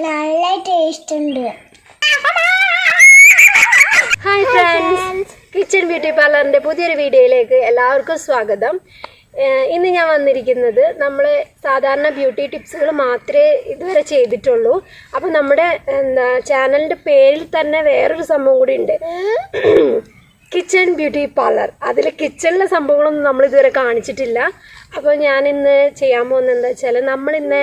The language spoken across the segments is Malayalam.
നല്ല ടേസ്റ്റ് ഉണ്ട്. ഹായ് ഫ്രണ്ട്സ് കിച്ചൺ ബ്യൂട്ടി പാർലറിന്റെ പുതിയൊരു വീഡിയോയിലേക്ക് എല്ലാവർക്കും സ്വാഗതം. ഇന്ന് ഞാൻ വന്നിരിക്കുന്നത് നമ്മൾ സാധാരണ ബ്യൂട്ടി ടിപ്സുകൾ മാത്രമേ ഇതുവരെ ചെയ്തിട്ടുള്ളൂ. അപ്പോൾ നമ്മുടെ എന്താ ചാനലിന്റെ പേരിൽ തന്നെ വേറൊരു സംഭവം കൂടി ഉണ്ട്. കിച്ചൺ ബ്യൂട്ടി പാർലർ അതിൽ കിച്ചണിലെ സംഭവങ്ങളൊന്നും നമ്മൾ ഇതുവരെ കാണിച്ചിട്ടില്ല. അപ്പോൾ ഞാൻ ഇന്ന് ചെയ്യാൻ പോകുന്നത് എന്താ വെച്ചാൽ നമ്മൾ ഇന്ന്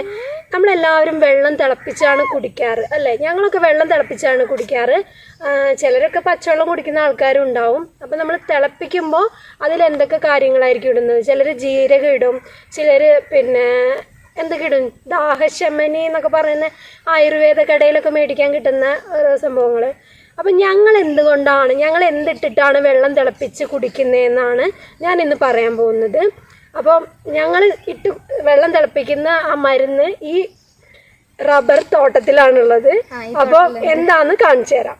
നമ്മളെല്ലാവരും വെള്ളം തിളപ്പിച്ചാണ് കുടിക്കാറ് അല്ലേ? ഞങ്ങളൊക്കെ വെള്ളം തിളപ്പിച്ചാണ് കുടിക്കാറ്. ചിലരൊക്കെ പച്ചവെള്ളം കുടിക്കുന്ന ആൾക്കാരും ഉണ്ടാവും. അപ്പോൾ നമ്മൾ തിളപ്പിക്കുമ്പോൾ അതിൽ എന്തൊക്കെ കാര്യങ്ങളായിരിക്കും ഇടുന്നത്? ചിലർ ജീരകം ഇടും ചിലർ പിന്നെ എന്തൊക്കെ ഇടും? ദാഹശമനി എന്നൊക്കെ പറയുന്ന ആയുർവേദ കടയിലൊക്കെ മേടിക്കാൻ കിട്ടുന്ന ഓരോ സംഭവങ്ങൾ അപ്പം ഞങ്ങൾ എന്തുകൊണ്ടാണ് ഞങ്ങൾ എന്തിട്ടിട്ടാണ് വെള്ളം തിളപ്പിച്ച് കുടിക്കുന്നതെന്നാണ് ഞാൻ ഇന്ന് പറയാൻ പോകുന്നത്. അപ്പം ഞങ്ങൾ ഇട്ട് വെള്ളം തിളപ്പിക്കുന്ന ആ മരുന്ന് ഈ റബ്ബർ തോട്ടത്തിലാണുള്ളത്. അപ്പോൾ എന്താന്ന് കാണിച്ചു തരാം.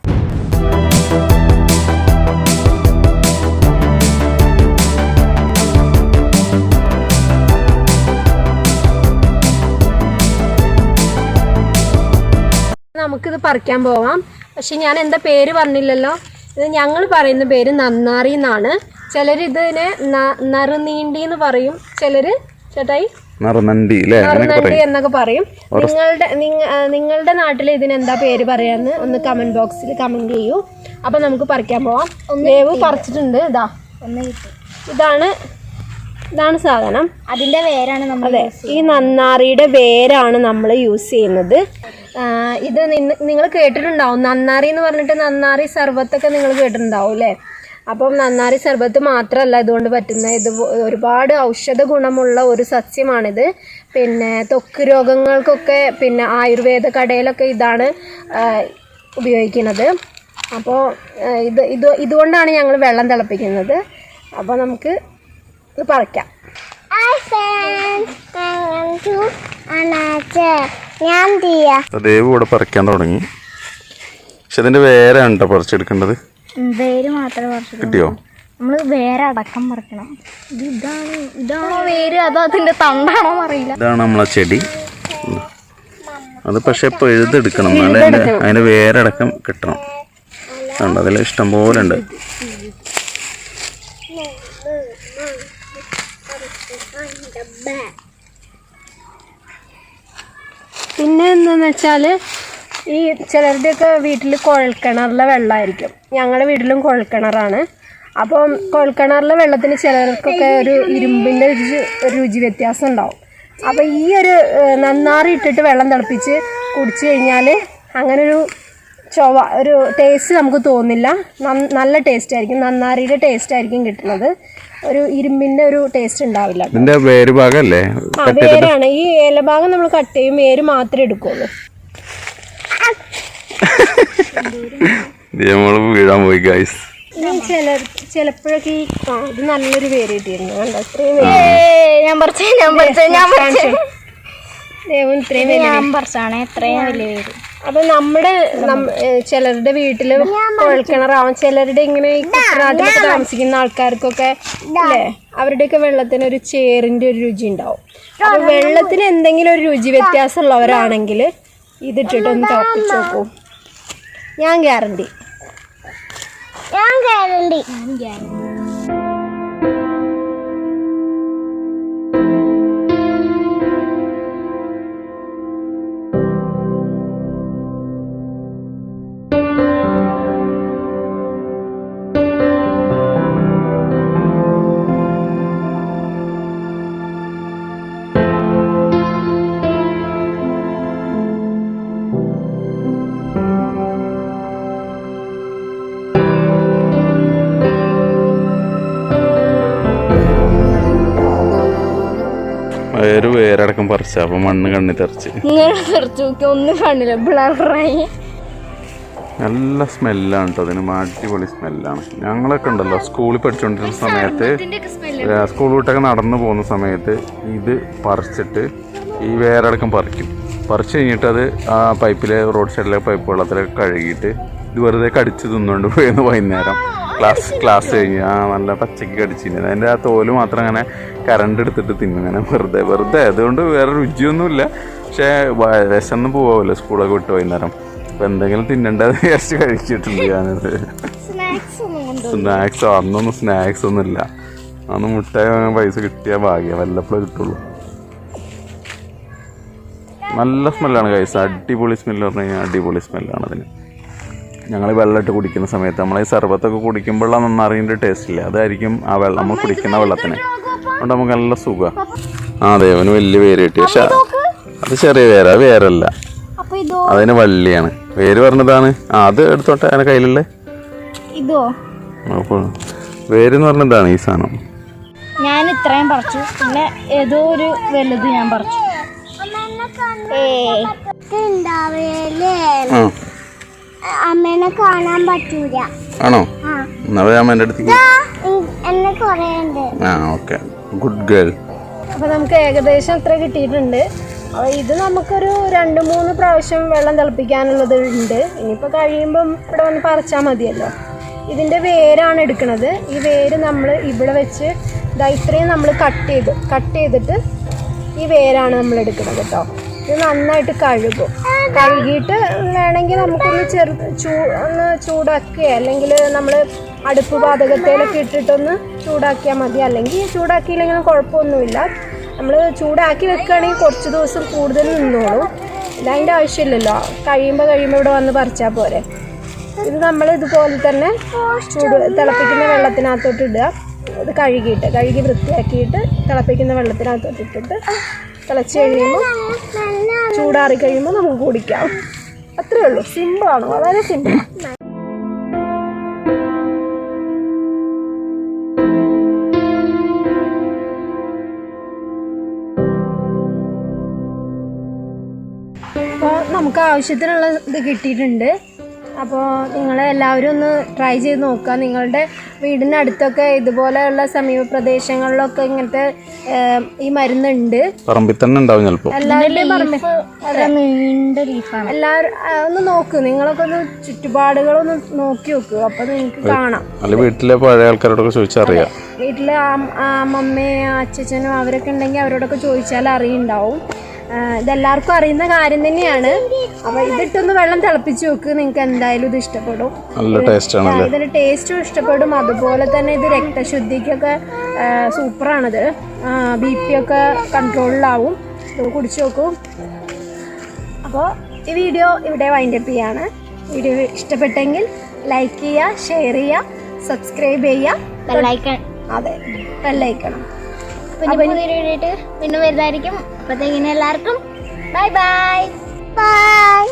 നമുക്കിത് പറിക്കാൻ പോവാം. പക്ഷെ ഞാൻ എന്താ പേര് പറഞ്ഞില്ലല്ലോ? ഇത് ഞങ്ങൾ പറയുന്ന പേര് നന്നാറി എന്നാണ് ചിലർ ഇതിനെ ന- നറുനീണ്ടി എന്ന് പറയും. ചിലര് ചേട്ടായി? നറുനണ്ടി നറുനണ്ടി എന്നൊക്കെ പറയും. നിങ്ങളുടെ നിങ്ങളുടെ നാട്ടിൽ ഇതിന് എന്താ പേര് പറയാന്ന് ഒന്ന് കമന്റ് ബോക്സിൽ കമന്റ് ചെയ്യൂ. അപ്പൊ നമുക്ക് പറിക്കാൻ പോവാം. വേവ് പറിച്ചിട്ടുണ്ട്. ഇതാ. ഇതാണ് ഇതാണ് സാധനം. അതിന്റെ വേരാണ് നമ്മൾ അതെ ഈ നന്നാറിയുടെ വേരാണ് നമ്മൾ യൂസ് ചെയ്യുന്നത്. ഇത് നിങ്ങൾ കേട്ടിട്ടുണ്ടാവും. നന്നാറി എന്ന് പറഞ്ഞിട്ട് നന്നാറി സർവത്തൊക്കെ നിങ്ങൾ കേട്ടിട്ടുണ്ടാവും അല്ലേ അപ്പം നന്നാരി ശർബത്ത് മാത്രമല്ല ഇതുകൊണ്ട് പറ്റുന്ന ഇത് ഒരുപാട് ഔഷധ ഗുണമുള്ള ഒരു സസ്യമാണിത്. പിന്നെ ത്വക്ക് രോഗങ്ങൾക്കൊക്കെ പിന്നെ ആയുർവേദ കടയിലൊക്കെ ഇതാണ് ഉപയോഗിക്കുന്നത്. അപ്പോൾ ഇത് ഇത് ഇതുകൊണ്ടാണ് ഞങ്ങൾ വെള്ളം തിളപ്പിക്കുന്നത്. അപ്പോൾ നമുക്ക് ഇത് പറിക്കാം. ഞാൻ ദിയ ദേവ് ഇവിടെ പറിക്കാൻ തുടങ്ങി. പക്ഷെ അതിന്റെ വേറെ ഉണ്ടോ പറിച്ചെടുക്കേണ്ടത്. വേര് മാത്രമേ പറിച്ചിട്ടുള്ളൂ. കിട്ടിയോ? നമ്മൾ വേറെ അടക്കം പറിക്കണം. ഇത് ഇതാണ് ഇതാണോ. വേര് അതോ അതിന്റെ തണ്ടാണോ അറിയില്ല ഇതാണ് നമ്മളെ ചെടി. അത് പക്ഷെ പഴുതെടുക്കണം എന്നാലേ അതിന്റെ അതിന്റെ വേരടക്കം കിട്ടണം. ഉണ്ട് അതിൽ ഇഷ്ടം പോലെ ഉണ്ട്. പിന്നെ എന്താന്ന് വെച്ചാൽ ഈ ചിലരുടെയൊക്കെ വീട്ടിൽ കുഴൽക്കിണറിലെ വെള്ളമായിരിക്കും. ഞങ്ങളുടെ വീട്ടിലും കുഴൽക്കിണറാണ്. അപ്പം കുഴൽക്കിണറിലെ വെള്ളത്തിന് ചിലർക്കൊക്കെ ഒരു ഇരുമ്പിന്റെ രുചി ഒരു രുചി വ്യത്യാസം ഉണ്ടാവും. അപ്പോൾ ഈ ഒരു നന്നാറി ഇട്ടിട്ട് വെള്ളം തിളപ്പിച്ച് കുടിച്ചു കഴിഞ്ഞാൽ അങ്ങനെ ഒരു ചൊവ ഒരു ടേസ്റ്റ് നമുക്ക് തോന്നില്ല. നല്ല ടേസ്റ്റ് ആയിരിക്കും. നന്നാറിയുടെ ടേസ്റ്റ് ആയിരിക്കും കിട്ടുന്നത്. ഒരു ഇരുമ്പിന്റെ ഒരു ടേസ്റ്റ് ഉണ്ടാവില്ല. ഇതിന്റെ വേര് ഭാഗമല്ലേ വേരാണ്. ഈ ഇലഭാഗം നമ്മൾ കട്ട് ചെയ്യും. വേര് മാത്രമേ എടുക്കുള്ളൂ. നമ്മൾ വീഴാൻ പോയി ഗൈസ് ചിലർ ചിലപ്പോഴൊക്കെ ഈ നല്ലൊരു പേര് കിട്ടിയിരുന്നു. കണ്ടോ? ഇത്രയും ഞാൻ പറിച്ച ഞാൻ പറിച്ച ഞാൻ പറിച്ച. ദേവൻ ഇത്രയും വലിയ ഞാൻ പറിച്ചാണ് എത്രയും വലിയ പേര്. അപ്പൊ നമ്മുടെ നമ്മ- ഏ, ചിലരുടെ വീട്ടിൽ കുഴൽക്കിണറാവും ചിലരുടെ ഇങ്ങനെ കുട്ടനാട്ടിലൊക്കെ താമസിക്കുന്ന ആൾക്കാർക്കൊക്കെ അല്ലേ? അവരുടെയൊക്കെ വെള്ളത്തിന് ഒരു ചേറിന്റെ ഒരു രുചി ഉണ്ടാവും. അപ്പൊ വെള്ളത്തിന് എന്തെങ്കിലും ഒരു രുചി വ്യത്യാസം ഉള്ളവരാണെങ്കിൽ ഇതിട്ടിട്ട് ഒന്ന് തിളപ്പിച്ച് നോക്കൂ. ഞാൻ ഗ്യാരണ്ടി. ഞാൻ ഗ്യാരണ്ടി. വേര് വേരടക്കം പറിച്ച അപ്പൊ മണ്ണ് കണ്ണി തെറിച്ച്. ഒന്നും ബ്ലറായി നല്ല സ്മെല്ലാണ് കേട്ടോ അതിന്. അടിപൊളി സ്മെല്ലാണ്. ഞങ്ങളൊക്കെ ഉണ്ടല്ലോ സ്കൂളിൽ പഠിച്ചുകൊണ്ടിരുന്ന സമയത്ത് സ്കൂൾ വിട്ടൊക്കെ നടന്നു പോകുന്ന സമയത്ത് ഇത് പറിച്ചിട്ട് ഈ വേരടക്കം പറിക്കും. പറിച്ചു കഴിഞ്ഞിട്ട് അത് ആ പൈപ്പിലെ റോഡ് സൈഡിലെ പൈപ്പ് വെള്ളത്തിലൊക്കെ കഴുകിയിട്ട് ഇത് വെറുതെ കടിച്ച് തിന്നുകൊണ്ട് പോയിരുന്നു വൈകുന്നേരം. ക്ലാസ് ക്ലാസ് കഴിഞ്ഞ്. ആ നല്ല പച്ചക്ക് കടിച്ചിരുന്നു അതിന്റെ ആ തോൽ മാത്രം അങ്ങനെ കറണ്ട് എടുത്തിട്ട് തിന്നും. അങ്ങനെ വെറുതെ വെറുതെ. അതുകൊണ്ട് വേറെ രുചിയൊന്നുമില്ല. പക്ഷേ വിശന്ന് പോവാമല്ലോ സ്കൂളൊക്കെ വിട്ട് വൈകുന്നേരം. അപ്പം എന്തെങ്കിലും തിന്നണ്ടത് വിചാരിച്ച് കഴിച്ചിട്ടുണ്ട് ഞാനത്. സ്നാക്സ് അന്നൊന്നും സ്നാക്സ് ഒന്നും ഇല്ല അന്ന് മുട്ട പൈസ കിട്ടിയ ഭാഗ്യം. വല്ലപ്പോഴേ കിട്ടുള്ളൂ. നല്ല സ്മെല്ലാണ് കൈസ അടിപൊളി സ്മെല്ല് പറഞ്ഞു കഴിഞ്ഞാൽ അടിപൊളി സ്മെല്ലാണ് അതിന്. ഞങ്ങൾ വെള്ളമിട്ട് കുടിക്കുന്ന സമയത്ത് നമ്മൾ ഈ സർബത്തൊക്കെ കുടിക്കുമ്പോഴാണ് നന്നറിയേണ്ട ടേസ്റ്റ് ഇല്ല? അതായിരിക്കും ആ വെള്ളം നമ്മൾ കുടിക്കുന്ന വെള്ളത്തിന്. അതുകൊണ്ട് നമുക്ക് നല്ല സുഖമാണ് ആ ദേവന് വലിയ പേര് കിട്ടി. പക്ഷെ അത് ചെറിയ പേരാ അത് വേരല്ല ഇതോ? അതിന് വള്ളിയാണ്. വേര് പറഞ്ഞതാണ്. ആ അത് എടുത്തോട്ടെ അതിന് കയ്യിലല്ലേ? ഇതോ? വേര് പേരെന്ന് പറഞ്ഞതാണ് ഈ സാധനം. ഞാൻ ഇത്രയും പറിച്ചു. പിന്നെ ഏതോ ഒരു വലുത് ഞാൻ പറിച്ചു. ഏ അമ്മേനെ കാണാൻ പറ്റൂല. ആണോ? എന്നാ ഞാൻ എന്റെ അടുത്തേക്ക് എന്നെ കൊറേ ഉണ്ട്. ആ ഓക്കെ. ഗുഡ് ഗേൾ അപ്പോൾ നമുക്ക് ഏകദേശം അത്ര കിട്ടിയിട്ടുണ്ട്. അപ്പോൾ ഇത് നമുക്കൊരു രണ്ട് മൂന്ന് പ്രാവശ്യം വെള്ളം തിളപ്പിക്കാനുള്ളത് ഉണ്ട്. ഇനിയിപ്പോൾ കഴിയുമ്പം ഇവിടെ വന്ന് പറിച്ചാൽ മതിയല്ലോ. ഇതിന്റെ വേരാണ് എടുക്കുന്നത് ഈ വേര് നമ്മൾ ഇവിടെ വെച്ച് ഇതാ ഇത്രയും നമ്മൾ കട്ട് ചെയ്തു കട്ട് ചെയ്തിട്ട് ഈ വേരാണ് നമ്മൾ എടുക്കുന്നത് കേട്ടോ. നന്നായിട്ട് കഴുകും. കഴുകിയിട്ട് വേണമെങ്കിൽ നമുക്കൊന്ന് ചെറു ചൂ ഒന്ന് ചൂടാക്കുക അല്ലെങ്കിൽ നമ്മൾ അടുപ്പ് പാതകത്തേലൊക്കെ ഇട്ടിട്ടൊന്ന് ചൂടാക്കിയാൽ മതി. അല്ലെങ്കിൽ ചൂടാക്കിയില്ലെങ്കിലും കുഴപ്പമൊന്നുമില്ല. നമ്മൾ ചൂടാക്കി വെക്കുകയാണെങ്കിൽ കുറച്ച് ദിവസം കൂടുതൽ നിന്നോളും. ഇല്ല അതിന്റെ ആവശ്യമില്ലല്ലോ. കഴിയുമ്പോൾ കഴിയുമ്പോൾ ഇവിടെ വന്ന് പറിച്ചാൽ പോരെ. ഇത് നമ്മൾ ഇതുപോലെ തന്നെ ചൂട് തിളപ്പിക്കുന്ന വെള്ളത്തിനകത്തോട്ട് ഇടുക. ഇത് കഴുകിയിട്ട് കഴുകി വൃത്തിയാക്കിയിട്ട് തിളപ്പിക്കുന്ന വെള്ളത്തിനകത്തോട്ട് ഇട്ടിട്ട് തിളച്ച് കഴിയുമ്പോൾ ചൂടാറി കഴിയുമ്പോൾ നമുക്ക് കുടിക്കാം. അത്രേ ഉള്ളൂ. സിമ്പിളാണ് വളരെ സിമ്പിൾ നമുക്ക് ആവശ്യത്തിനുള്ള ഇത് കിട്ടിയിട്ടുണ്ട്. അപ്പോൾ നിങ്ങൾ എല്ലാവരും ഒന്ന് ട്രൈ ചെയ്ത് നോക്കുക. നിങ്ങളുടെ വീടിനടുത്തൊക്കെ അടുത്തൊക്കെ ഇതുപോലെയുള്ള സമീപ പ്രദേശങ്ങളിലൊക്കെ ഇങ്ങനത്തെ ഈ മരുന്നുണ്ട്. പറമ്പിൽ തന്നെ ഉണ്ടാവും ചിലപ്പോൾ എല്ലാവരുടെയും എല്ലാവരും ഒന്ന് നോക്ക്. നിങ്ങളൊക്കെ ഒന്ന് ചുറ്റുപാടുകളൊന്ന് നോക്കി നോക്കുക അപ്പോൾ നിങ്ങൾക്ക് കാണാം. അല്ല വീട്ടിലെ പഴയ ആൾക്കാരോടൊക്കെ ചോദിച്ചറിയാം. വീട്ടിലെ അമ്മയും അച്ഛനും അവരൊക്കെ ഉണ്ടെങ്കിൽ അവരോടൊക്കെ ചോദിച്ചാൽ അറിയുണ്ടാവും. ഇതെല്ലാവർക്കും അറിയുന്ന കാര്യം തന്നെയാണ്. അപ്പൊ ഇതിട്ടൊന്ന് വെള്ളം തിളപ്പിച്ച് നോക്ക് നിങ്ങൾക്ക് എന്തായാലും ഇത് ഇഷ്ടപ്പെടും. നല്ല ടേസ്റ്റ് ആ, ആണല്ലേ? ഇതിന് ടേസ്റ്റും ഇഷ്ടപ്പെടും. അതുപോലെ തന്നെ ഇത് രക്തശുദ്ധിക്കൊക്കെ സൂപ്പറാണിത്. ബി പി ഒക്കെ കൺട്രോളിലാവും ഇത് കുടിച്ചു നോക്കൂ. അപ്പോൾ ഈ വീഡിയോ ഇവിടെ വൈൻഡപ്പ് ചെയ്യാണ്. വീഡിയോ ഇഷ്ടപ്പെട്ടെങ്കിൽ ലൈക്ക് ചെയ്യുക ഷെയർ ചെയ്യുക സബ്സ്ക്രൈബ് ചെയ്യുക. അതെ ബെല്ലൈക്കണം വീഡിയോ വീണ്ടും വരുന്നതായിരിക്കും. അപ്പോഴത്തേക്കിന് എല്ലാവർക്കും ബൈ ബൈ ബൈ